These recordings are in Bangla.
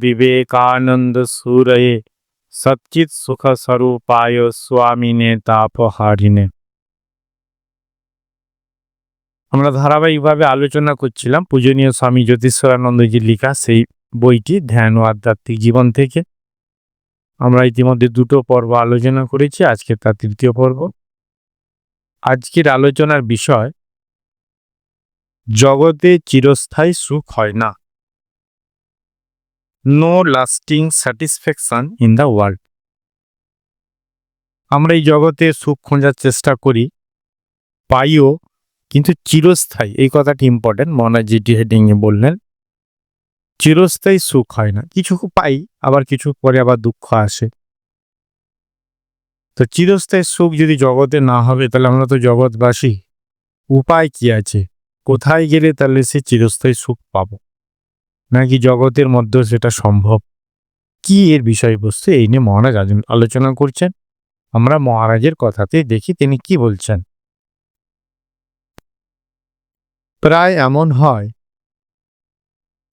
বিবেকানন্দ সুরয়ে সচ্চিৎ সুখ স্বরূপায় স্বামিনে তাপহারিণে আমরা ধারাবাহিকভাবে আলোচনা করছিলাম, পূজনীয় স্বামী জ্যোতিষরানন্দজির লেখা সেই বইটি, ধ্যান ও আধ্যাত্মিক জীবন থেকে। আমরা ইতিমধ্যে দুটো পর্ব আলোচনা করেছি, আজকে তার তৃতীয় পর্ব। আজকের আলোচনার বিষয় জগতে চিরস্থায়ী সুখ হয় না। No lasting satisfaction in the world আমরা এই জগতে সুখ খোঁজার চেষ্টা করি, পাইও, কিন্তু চিরস্থায়ী, এই কথাটি ইম্পর্টেন্ট মনে যেটি হেডিংয়ে বললেন। চিরস্থায়ী সুখ হয় না, কিছু পাই, আবার কিছু পরে আবার দুঃখ আসে। তো চিরস্থায়ী সুখ যদি জগতে না হবে, তাহলে আমরা তো জগৎবাসী, উপায় কি আছে? কোথায় গেলে তাহলে সে চিরস্থায়ী সুখ পাব? নাকি জগতের মধ্যে সেটা সম্ভব? কি এর বিষয়বস্তু? এই নিয়ে মহারাজ আজ- আলোচনা করছেন। আমরা মহারাজের কথাতে দেখি তিনি কি বলছেন। প্রায় এমন হয়,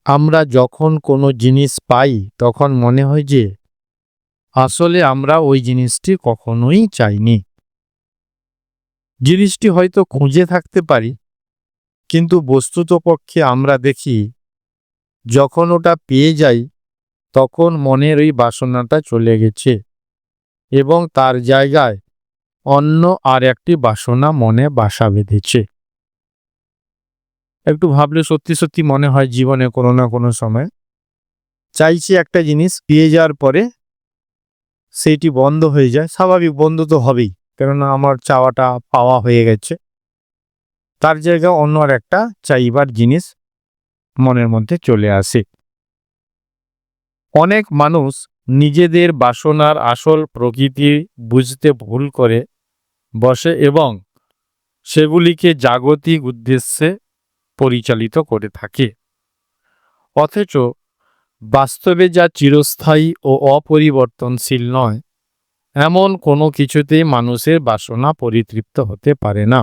আমরা যখন কোনো জিনিস পাই, তখন মনে হয় যে, আসলে আমরা ওই জিনিসটি কখনোই চাইনি। জিনিসটি হয়তো খুঁজে থাকতে পারি কিন্তু বস্তুত পক্ষে আমরা দেখি, যখন ওটা পেয়ে যাই, তখন মনের ওই বাসনাটা চলে গেছে এবং তার জায়গায় অন্য আর একটি বাসনা মনে বাসা বেঁধেছে। একটু ভাবলে সত্যি সত্যি মনে হয় জীবনে কোনো না কোনো সময় চাইছি একটা জিনিস পেয়ে যাওয়ার পরে সেটি বন্ধ হয়ে যায়। স্বাভাবিক বন্ধ তো হবেই, কেননা আমার চাওয়াটা পাওয়া হয়ে গেছে। তার জায়গায় অন্য আর একটা চাইবার জিনিস মনের মধ্যে চলে আসে। অনেক মানুষ নিজেদের বাসনার আসল প্রকৃতি বুঝতে ভুল করে বসে এবং সেগুলিকে জাগতিক উদ্দেশ্যে পরিচালিত করে থাকে। অথচ বাস্তবে যা চিরস্থায়ী ও অপরিবর্তনশীল নয়, এমন কোনো কিছুতেই মানুষের বাসনা পরিতৃপ্ত হতে পারে না।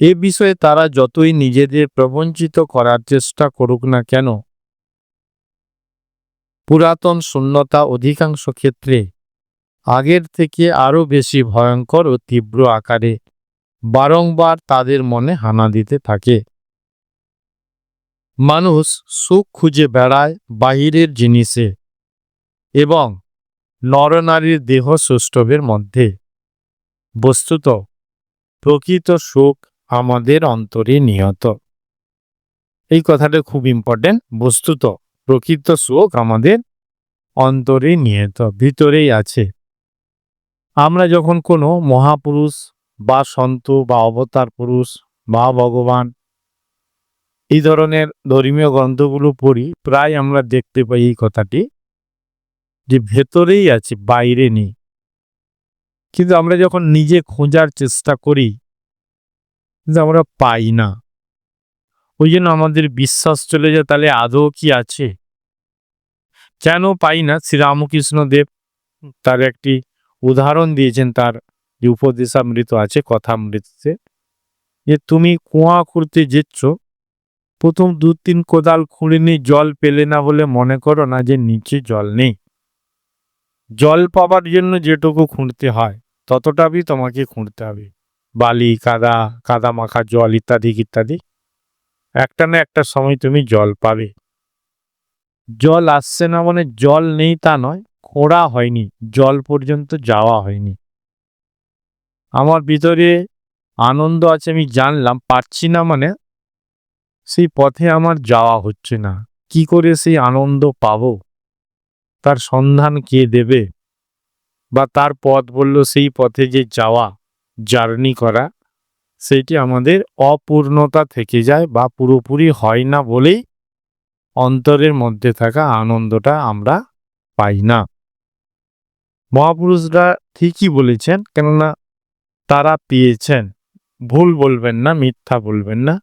এ বিষয়ে তারা যতই নিজেদের প্রবঞ্চিত করার চেষ্টা করুক না কেন, পুরাতন শূন্যতা অধিকাংশ ক্ষেত্রে আগের থেকে আরও বেশি ভয়ঙ্কর ও তীব্র আকারে বারংবার তাদের মনে হানা দিতে থাকে। মানুষ সুখ খুঁজে বেড়ায় বাহিরের জিনিসে এবং নরনারীর দেহ সৌষ্ঠবের মধ্যে। বস্তুত প্রকৃত সুখ আমাদের অন্তরে নিহত। এই কথাটা খুব ইম্পর্টেন্ট বস্তুত প্রকৃত সুখ আমাদের অন্তরে নিহত, ভিতরেই আছে। আমরা যখন কোনো মহাপুরুষ বা সন্ত বা অবতার পুরুষ বা ভগবান এই ধরনের ধর্মীয় গ্রন্থগুলো পড়ি, প্রায় আমরা দেখতে পাই এই কথাটি যে ভেতরেই আছে, বাইরে নেই। কিন্তু আমরা যখন নিজে খোঁজার চেষ্টা করি কিন্তু আমরা পাই না। ওই জন্য আমাদের বিশ্বাস চলে যায়, তাহলে আদৌ কি আছে? কেন পাই না? শ্রীরামকৃষ্ণ দেব তার একটি উদাহরণ দিয়েছেন, তার যে উপদেশামৃত আছে কথামৃততে যে তুমি কুয়া খুঁড়তে যেচ্ছ, প্রথম দু তিন কোদাল খুঁড়িনি, জল পেলে না বলে মনে করো না যে নিচে জল নেই। জল পাবার জন্য যেটুকু খুঁড়তে হয় ততটাই তোমাকে খুঁড়তে হবে। বালি, কাদা কাদা মাখা জল ইত্যাদি ইত্যাদি। একটা না একটা সময় তুমি জল পাবে। জল আসছে না মানে জল নেই তা নয়, খোঁড়া হয়নি, জল পর্যন্ত যাওয়া হয়নি। আমার ভিতরে আনন্দ আছে, আমি জানলাম, পারছি না মানে সেই পথে আমার যাওয়া হচ্ছে না। কি করে সেই আনন্দ পাব? তার সন্ধান কে দেবে? বা তার পথ বলল, সেই পথে যে যাওয়া। জার্নি করা সেইটি আমাদের অপূর্ণতা থেকে যায় বা পুরোপুরি হয় না বলেই অন্তরের মধ্যে থাকা আনন্দটা আমরা পাই না। মহাপুরুষরা ঠিকই বলেছেন, কেননা তারা পেয়েছেন। ভুল বলবেন না, মিথ্যা বলবেন না।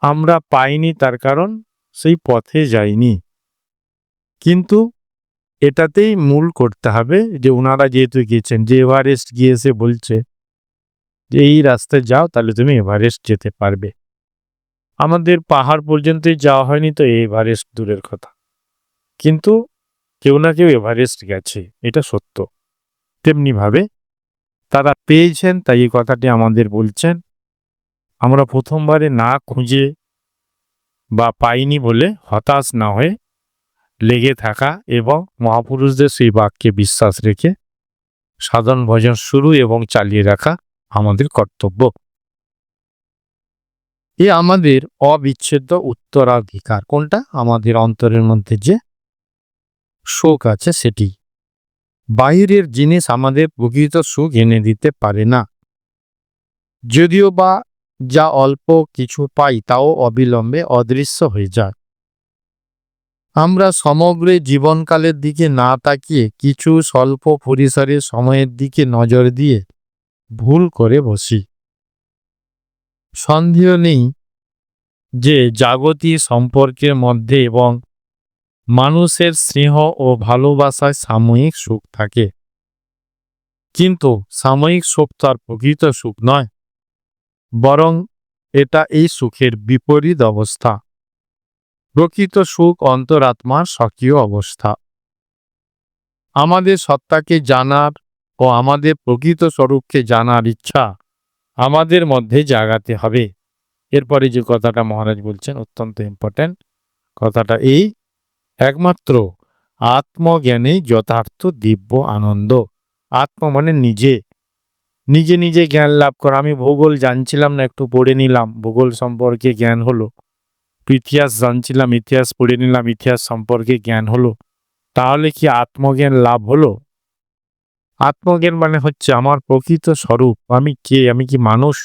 আমরা পাইনি তার কারণ, সেই পথে যাইনি। কিন্তু এটাতেই মূল করতে হবে যে ওনারা যেহেতু গিয়েছেন, যে এভারেস্ট গিয়ে এসে বলছে যে এই রাস্তায় যাও তাহলে তুমি এভারেস্ট যেতে পারবে। আমাদের পাহাড় পর্যন্তই যাওয়া হয়নি তো এভারেস্ট দূরের কথা। কিন্তু কেউ না কেউ এভারেস্ট গেছে, এটা সত্য। তেমনিভাবে তারা পেয়েছেন, তাই এই কথাটি আমাদের বলছেন। আমরা প্রথমবারে না খুঁজে বা পাইনি বলে হতাশ না হয়ে লেগে থাকা এবং মহাপুরুষদের সেই বাক্যে বিশ্বাস রেখে সাধন ভজন শুরু এবং চালিয়ে রাখা আমাদের কর্তব্য। এ আমাদের অবিচ্ছেদ্য উত্তরাধিকার। কোনটা? আমাদের অন্তরের মধ্যে যে শোক আছে সেটি। বাইরের জিনিস আমাদের প্রকৃত সুখ এনে দিতে পারে না। যদিও বা যা অল্প কিছু পাই তাও অবিলম্বে অদৃশ্য হয়ে যায়। আমরা সমগ্র জীবনকালের দিকে না তাকিয়ে কিছু স্বল্প পরিসরের সময়ের দিকে নজর দিয়ে ভুল করে বসি। সন্দেহ নেই যে জাগতিক সম্পর্কের মধ্যে এবং মানুষের স্নেহ ও ভালোবাসায় সাময়িক সুখ থাকে। কিন্তু সাময়িক সুখ তো আর প্রকৃত সুখ নয়, বরং এটা এই সুখের বিপরীত অবস্থা। প্রকৃত সুখ অন্তরাত্মার স্বকীয় অবস্থা। আমাদের সত্তাকে জানার ও আমাদের প্রকৃত স্বরূপকে জানার ইচ্ছা আমাদের মধ্যে জাগাতে হবে। এরপরে যে কথাটা মহারাজ বলছেন, অত্যন্ত ইম্পর্ট্যান্ট কথাটা এই, একমাত্র আত্মজ্ঞানে যথার্থ দিব্য আনন্দ। আত্ম মানে নিজে। নিজে নিজে জ্ঞান লাভ করা। আমি ভূগোল জানছিলাম না, একটু পড়ে নিলাম। ভূগোল সম্পর্কে জ্ঞান হলো। ইতিহাস জানছিলাম, ইতিহাস পড়ে নিলাম, ইতিহাস সম্পর্কে জ্ঞান হলো। তাহলে কি আত্মজ্ঞান লাভ হলো? আত্মজ্ঞান মানে হচ্ছে আমার প্রকৃত স্বরূপ। আমি কে? আমি কি মানুষ?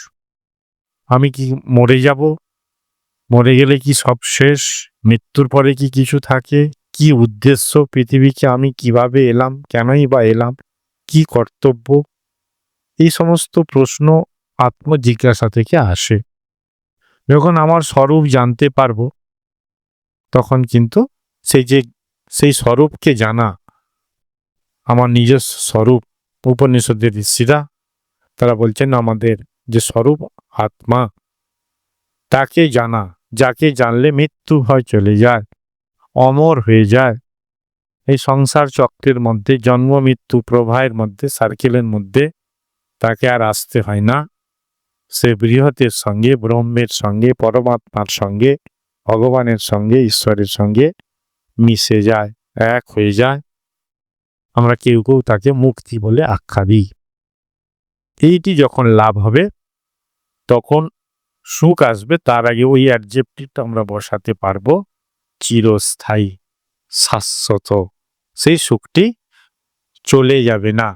আমি কি মরে যাব? মরে গেলে কি সব শেষ? মৃত্যুর পরে কি কিছু থাকে? কি উদ্দেশ্য? পৃথিবীকে আমি কীভাবে এলাম? কেনই বা এলাম? কি কর্তব্য? এই সমস্ত প্রশ্ন আত্মজিজ্ঞাসা থেকে আসে। যখন আমার স্বরূপ জানতে পারব, তখন কিন্তু সেই যে, সেই স্বরূপকে জানা আমার নিজস্ব স্বরূপ উপনিষদের ঋষিরা তারা বলছেন, আমাদের যে স্বরূপ আত্মা তাকে জানা, যাকে জানলে মৃত্যু হয় চলে যায়, অমর হয়ে যায়। এই সংসার চক্রের মধ্যে, জন্ম, মৃত্যু, প্রবাহের মধ্যে সার্কেলের মধ্যে তাকে আর আসতে হয় না। সে বৃহতের সঙ্গে, ব্রহ্মের সঙ্গে, পরমাত্মার সঙ্গে, ভগবানের সঙ্গে, ঈশ্বরের সঙ্গে মিশে যায়, এক হয়ে যায়। আমরা কেউ কেউ তাকে মুক্তি বলে আখ্যা দিই। এইটি যখন লাভ হবে, তখন সুখ আসবে, তার আগে ওই অ্যাডজেক্টিভটা আমরা বসাতে পারব, চিরস্থায়ী, শাশ্বত। সেই সুখটি চলে যাবে না,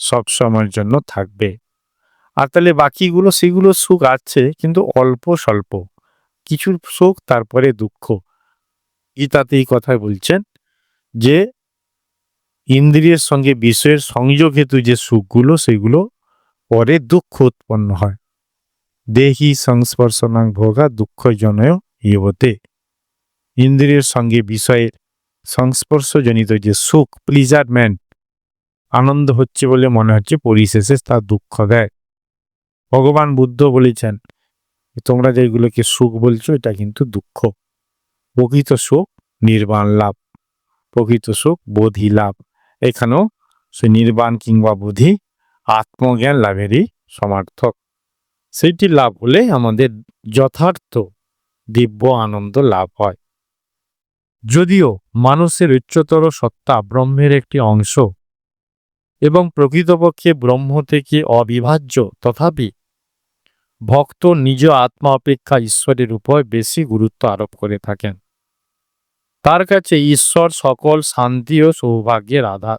সব সময়ের জন্য থাকবে। আর তাহলে বাকিগুলো, সেগুলো সুখ আছে, কিন্তু অল্প স্বল্প। কিছু সুখ, তারপরে দুঃখ। গীতাতে এই কথাই বলছেন যে ইন্দ্রিয়ের সঙ্গে বিষয়ের সংযোগ হেতু যে সুখগুলো, সেগুলো পরে দুঃখ উৎপন্ন হয়। দেহি সংস্পর্শনাং ভোগা দুঃখ জনয় ইয়তে ইন্দ্রিয়ের সঙ্গে বিষয়ের সংস্পর্শজনিত যে সুখ প্লিজারমেন্ট আনন্দ হচ্ছে বলে মনে হচ্ছে, পরিশেষে তা দুঃখ দেয়। ভগবান বুদ্ধ বলেছেন, তোমরা যেগুলোকে সুখ বলছো, এটা কিন্তু দুঃখ। প্রকৃত সুখ, নির্বাণ লাভ। প্রকৃত সুখ, বোধি লাভ। এখানেও সে নির্বাণ কিংবা বুদ্ধি, আত্মজ্ঞান লাভেরই সমার্থক। সেইটি লাভ হলে আমাদের যথার্থ দিব্য আনন্দ লাভ হয়। যদিও মানুষের উচ্চতর সত্তা ব্রহ্মের একটি অংশ এবং প্রকৃতপক্ষে ব্রহ্ম থেকে অবিভাজ্য, তথাপি ভক্ত নিজ আত্মা অপেক্ষা ঈশ্বরের উপর বেশি গুরুত্ব আরোপ করে থাকেন। তার কাছে ঈশ্বর সকল শান্তি ও সৌভাগ্যের আধার।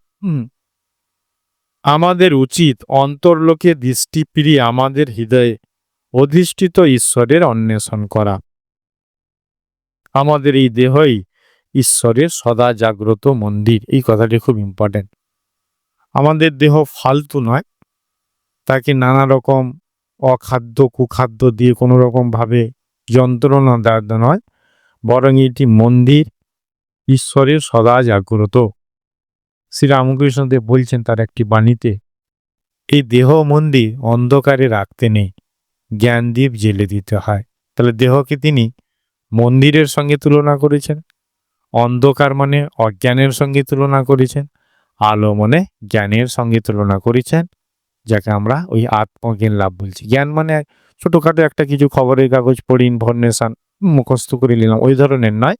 আমাদের উচিত অন্তর্লোকে দৃষ্টি ফিরিয়ে আমাদের হৃদয়ে অধিষ্ঠিত ঈশ্বরের অন্বেষণ করা। আমাদের এই দেহই ঈশ্বরের সদা জাগ্রত মন্দির। এই কথাটি খুব ইম্পর্টেন্ট আমাদের দেহ ফালতু নয়। তাকে নানা রকম অখাদ্য কুখাদ্য দিয়ে কোনো রকম ভাবে যন্ত্রণা দেওয়া নয়। বরং এটি মন্দির। ঈশ্বরের সদা জাগ্রত। শ্রী রামকৃষ্ণদেব বলছেন তার একটি বাণীতে, এই দেহ মন্দির অন্ধকারে রাখতে নেই জ্ঞানদীপ জেলে দিতে হয়। তাহলে দেহকে তিনি মন্দিরের সঙ্গে তুলনা করেছেন, অন্ধকার মানে অজ্ঞানের সঙ্গে তুলনা করেছেন, আলো মানে জ্ঞানের সঙ্গে তুলনা করেছেন, যাকে আমরা ওই আত্মজ্ঞান লাভ বলছি। জ্ঞান মানে ছোটখাটো একটা কিছু খবরের কাগজ পড়ি, ইনফরমেশন মুখস্থ করে নিলাম, ওই ধরনের নয়।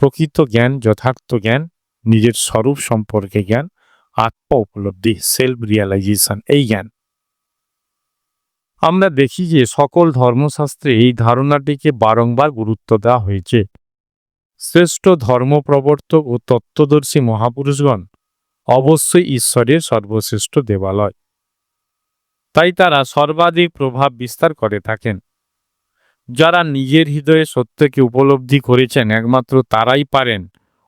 প্রকৃত জ্ঞান, যথার্থ জ্ঞান, নিজের স্বরূপ সম্পর্কে জ্ঞান, আত্ম উপলব্ধি সেলফ রিয়ালাইজেশন এই জ্ঞান। আমরা দেখি যে সকল ধর্মশাস্ত্রে এই ধারণাটিকে বারংবার গুরুত্ব দেওয়া হয়েছে। শ্রেষ্ঠ ধর্ম প্রবর্তক ও তত্ত্বদর্শী মহাপুরুষগণ অবশ্যই ঈশ্বরের সর্বশ্রেষ্ঠ দেবালয়। তাই তারা সর্বাধিক প্রভাব বিস্তার করে থাকেন। যারা নিজের হৃদয়ে সত্যকে উপলব্ধি করেছেন, একমাত্র তারাই পারেন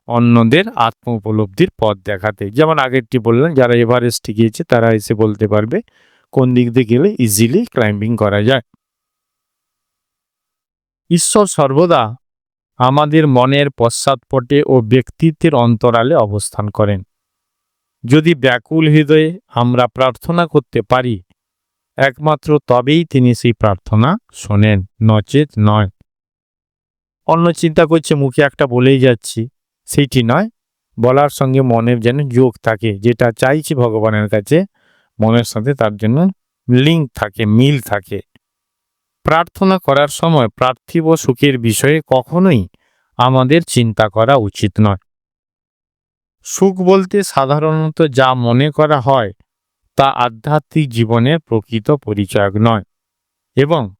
অন্যদের আত্ম উপলব্ধির পথ দেখাতে। যেমন আগেরটি বললেন যারা এভারেস্টে গিয়েছে, তারা এসে বলতে পারবে, কোন দিক দিয়ে গেলে ইজিলি ক্লাইম্বিং করা যায়। ঈশ্বর সর্বদা আমাদের মনের পশ্চাৎপটে ও ব্যক্তিত্বের অন্তরালে অবস্থান করেন। যদি ব্যাকুল হৃদয়ে আমরা প্রার্থনা করতে পারি একমাত্র তবেই তিনি সেই প্রার্থনা শোনেন। নচেত নয়। অন্য চিন্তা করছে, মুখে একটা বলেই যাচ্ছি, সেইটি নয়। বলার সঙ্গে মনের যেন যোগ থাকে, যেটা চাইছি ভগবানের কাছে, মনের সাথে তার জন্য লিঙ্ক থাকে, মিল থাকে। প্রার্থনা করার সময় পার্থিব সুখের বিষয়ে কখনোই আমাদের চিন্তা করা উচিত নয়। সুখ বলতে সাধারণত যা মনে করা হয় তা আধ্যাত্মিক জীবনের প্রকৃত পরিচয়ক নয় এবং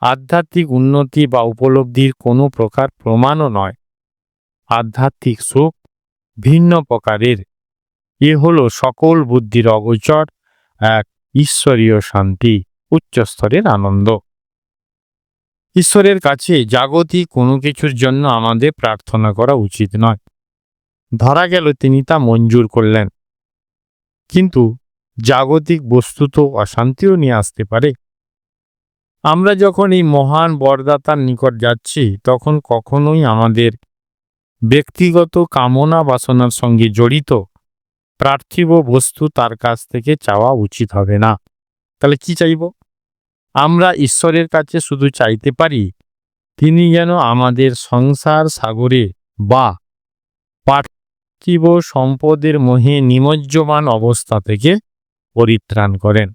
আধ্যাত্মিক উন্নতি বা উপলব্ধির কোনো প্রকার প্রমাণও নয়। আধ্যাত্মিক সুখ ভিন্ন প্রকারের। এ হল সকল বুদ্ধির অগোচর এক ঈশ্বরীয় শান্তি উচ্চস্তরের আনন্দ। ঈশ্বরের কাছে জাগতিক কোনো কিছুর জন্য আমাদের প্রার্থনা করা উচিত নয়। ধরা গেল তিনি তা মঞ্জুর করলেন। কিন্তু জাগতিক বস্তু তো অশান্তিও নিয়ে আসতে পারে। আমরা যখন এই মহান বরদাতার নিকট যাচ্ছি, তখন কখনোই আমাদের ব্যক্তিগত কামনা বাসনার সঙ্গে জড়িত পার্থিব বস্তু তার কাছ থেকে চাওয়া উচিত হবে না। তাহলে কি চাইব? আমরা ঈশ্বরের কাছে শুধু চাইতে পারি, তিনি যেন আমাদের সংসার সাগরে বা পার্থিব সম্পদের মোহে নিমজ্জমান অবস্থা থেকে পরিত্রাণ করেন।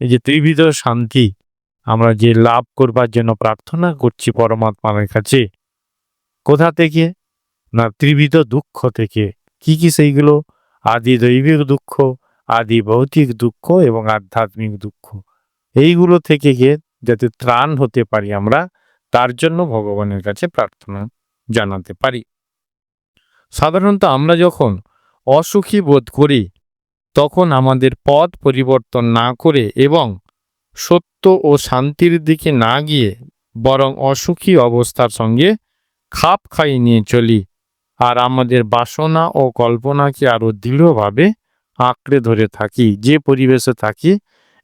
এই যে ত্রিবিধ শান্তি আমরা যে লাভ করবার জন্য প্রার্থনা করছি পরমাত্মার কাছে, কোথা থেকে? না ত্রিবিধ দুঃখ থেকে। কি কি সেইগুলো? আদি দৈবিক দুঃখ, আদি ভৌতিক দুঃখ এবং আধ্যাত্মিক দুঃখ। এইগুলো থেকে গিয়ে যাতে ত্রাণ হতে পারি আমরা, তার জন্য ভগবানের কাছে প্রার্থনা জানাতে পারি। সাধারণত আমরা যখন অসুখী বোধ করি তখন আমাদের পথ পরিবর্তন না করে এবং সত্য ও শান্তির দিকে না গিয়ে বরং অসুখী অবস্থার সঙ্গে খাপ খাইয়ে নিয়ে চলি। আর আমাদের বাসনা ও কল্পনাকে আরও দৃঢ়ভাবে আঁকড়ে ধরে থাকি। যে পরিবেশে থাকি,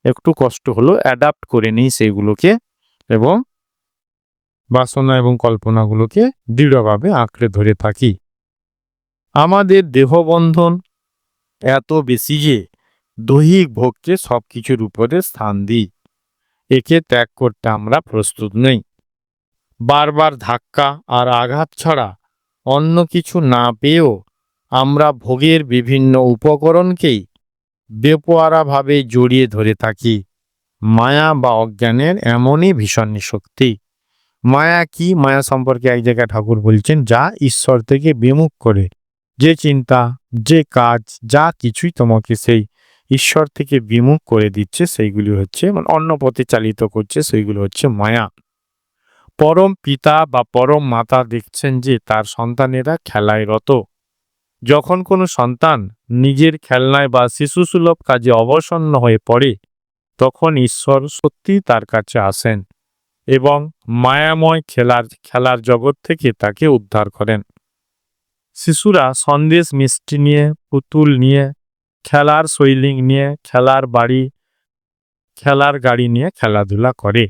একটু কষ্ট হলো অ্যাডাপ্ট করে নিই সেইগুলোকে এবং বাসনা এবং কল্পনাগুলোকে দৃঢ়ভাবে আঁকড়ে ধরে থাকি। আমাদের দেহবন্ধন এত বেশি যে দৈহিক ভোগকে সব কিছুর উপরে স্থান দিই। একে ত্যাগ করতে আমরা প্রস্তুত নই। বারবার ধাক্কা আর আঘাত ছাড়া অন্য কিছু না পেয়েও আমরা ভোগের বিভিন্ন উপকরণকেই বেপোয়ারাভাবে জড়িয়ে ধরে থাকি। মায়া বা অজ্ঞানের এমনই ভীষণ শক্তি। মায়া কি? মায়া সম্পর্কে এক জায়গায় ঠাকুর বলছেন, যা ঈশ্বর থেকে বিমুখ করে। যে চিন্তা, যে কাজ, যা কিছুই তোমাকে সেই ঈশ্বর থেকে বিমুখ করে দিচ্ছে, সেইগুলি হচ্ছে মানে অন্য পথে চালিত করছে, সেইগুলো হচ্ছে মায়া। পরম পিতা বা পরম মাতা দেখছেন যে তার সন্তানেরা খেলায় রত যখন কোনো সন্তান নিজের খেলনায় বা শিশুসুলভ কাজে অবসন্ন হয়ে পড়ে, তখন ঈশ্বর সত্যি তার কাছে আসেন এবং মায়াময় খেলার খেলার জগৎ থেকে তাকে উদ্ধার করেন। শিশুরা সন্দেশ মিষ্টি নিয়ে, পুতুল নিয়ে, খেলার শৈলিং নিয়ে, খেলার বাড়ি, খেলার গাড়ি নিয়ে খেলাধুলা করে।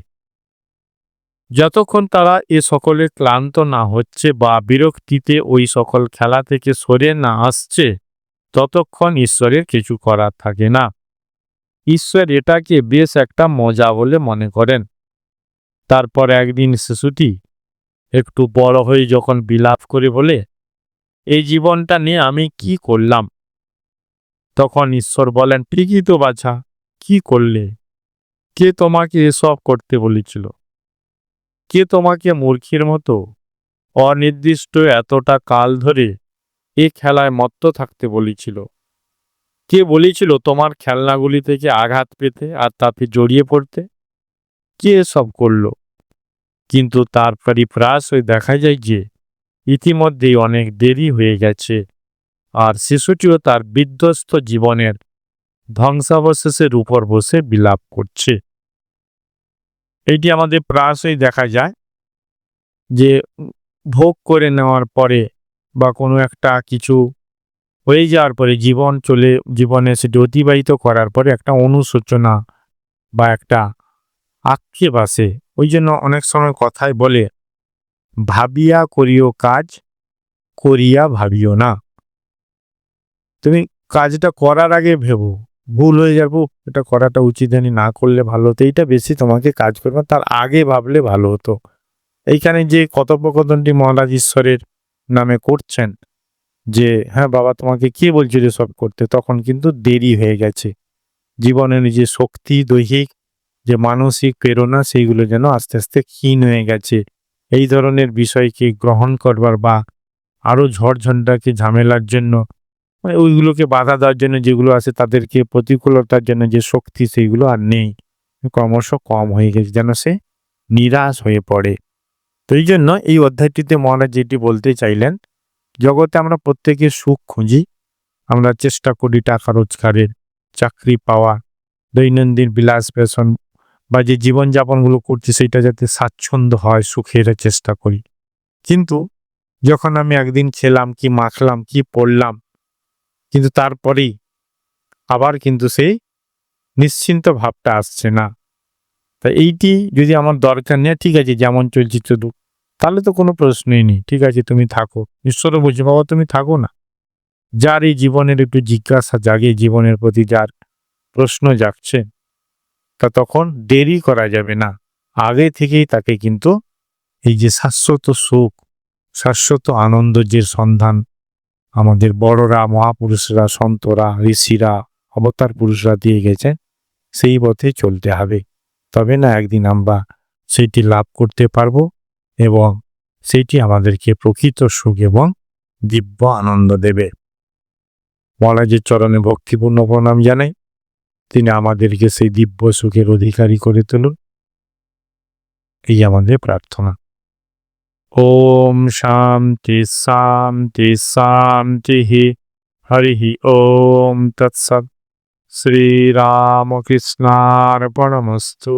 যতক্ষণ তারা এ সকলে ক্লান্ত না হচ্ছে বা বিরক্তিতে ওই সকল খেলা থেকে সরে না আসছে, ততক্ষণ ঈশ্বরের কিছু করার থাকে না। ঈশ্বর এটাকে বেশ একটা মজা বলে মনে করেন। তারপর একদিন শিশুটি একটু বড় হয়ে যখন বিলাপ করে বলে এই জীবনটা নিয়ে আমি কি করলাম? তখন ঈশ্বর বলেন ঠিকই তো বাছা, কি করলে? কে তোমাকে এসব করতে বলেছিল? কে তোমাকে মূর্খের মতো? অনির্দিষ্ট এতটা কাল ধরে এ খেলায় মত্ত থাকতে বলেছিল। কে বলেছিল তোমার খেলনাগুলি থেকে আঘাত পেতে আর তাতে জড়িয়ে পড়তে? কে এসব করল? কিন্তু তার পরিপ্রাসই দেখা যায় যে ইতিমধ্যেই অনেক দেরি হয়ে গেছে। আর শিশুটিও তার বিধ্বস্ত জীবনের ধ্বংসাবশেষের উপর বসে বিলাপ করছে। এটি আমাদের প্রায়শই দেখা যায় যে ভোগ করে নেওয়ার পরে বা কোনো একটা কিছু হয়ে যাওয়ার পরে জীবন চলে, জীবনে সেটি অতিবাহিত করার পরে একটা অনুশোচনা বা একটা আক্ষেপ আসে। ওই জন্য অনেক সময় কথায় বলে ভাবিয়া করিও কাজ, করিয়া ভাবিও না। তুমি কাজটা করার আগে ভেবো, ভুল হয়ে যাব এটা করাটা উচিত হয়নি, না করলে ভালো হতো, এইটা বেশি তোমাকে কাজ করবে, তার আগে ভাবলে ভালো হতো। এইখানে যে কথোপকথনটি মহারাজ ঈশ্বরের নামে করছেন, যে হ্যাঁ বাবা, তোমাকে কে বলছিল সব করতে? তখন কিন্তু দেরি হয়ে গেছে। জীবনের যে শক্তি, দৈহিক যে মানসিক প্রেরণা, সেইগুলো যেন আস্তে আস্তে ক্ষীণ হয়ে গেছে। এই ধরনের বিষয়কে গ্রহণ করবার বা আরও ঝড়ঝঞ্ঝাকে ঝামেলার জন্য মানে ওইগুলোকে বাধা দেওয়ার জন্য যেগুলো আছে তাদেরকে প্রতিকূলতার জন্য যে শক্তি সেইগুলো আর নেই। ক্রমশ কম হয়ে গেছে, যেন সে নিরাশ হয়ে পড়ে। তো এই জন্য এই অধ্যায়টিতে মহারাজ যেটি বলতে চাইলেন, জগতে আমরা প্রত্যেকে সুখ খুঁজি, আমরা চেষ্টা করি টাকা রোজগারের, চাকরি পাওয়া, দৈনন্দিন বিলাস পেশন বা যে জীবনযাপনগুলো করছি সেটা যাতে স্বাচ্ছন্দ্য হয়, সুখের চেষ্টা করি। কিন্তু যখন আমি একদিন খেলাম, কি মাখলাম, কি পড়লাম, কিন্তু তারপরেই আবার কিন্তু সেই নিশ্চিন্ত ভাবটা আসছে না। তা এইটি যদি আমার দরকার নেই, ঠিক আছে, যেমন চলছে চলুক, তাহলে তো কোনো প্রশ্নই নেই, ঠিক আছে, তুমি থাকো। ঈশ্বরও বলছে, বাবা, তুমি থাকো না। যার এই জীবনের একটু জিজ্ঞাসা জাগে, জীবনের প্রতি যার প্রশ্ন জাগছে তা তখন দেরি করা যাবে না। আগে থেকেই তাকে কিন্তু এই যে শাশ্বত সুখ, শাশ্বত আনন্দ যে সন্ধান আমাদের বড়রা, মহাপুরুষরা, সন্তরা, ঋষিরা, অবতার পুরুষরা দিয়ে গেছেন সেই পথে চলতে হবে। তবে না একদিন আমরা সেটি লাভ করতে পারব এবং সেটি আমাদেরকে প্রকৃত সুখ এবং দিব্য আনন্দ দেবে। মহারাজের চরণে ভক্তিপূর্ণ প্রণাম জানাই। তিনি আমাদেরকে সেই দিব্য সুখের অধিকারী করে তুলুন। এই আমাদের প্রার্থনা। ওম শান্তি শান্তি শান্তি হরি ওম তৎসৎ। শ্রীরামকৃষ্ণার্পণমস্তু।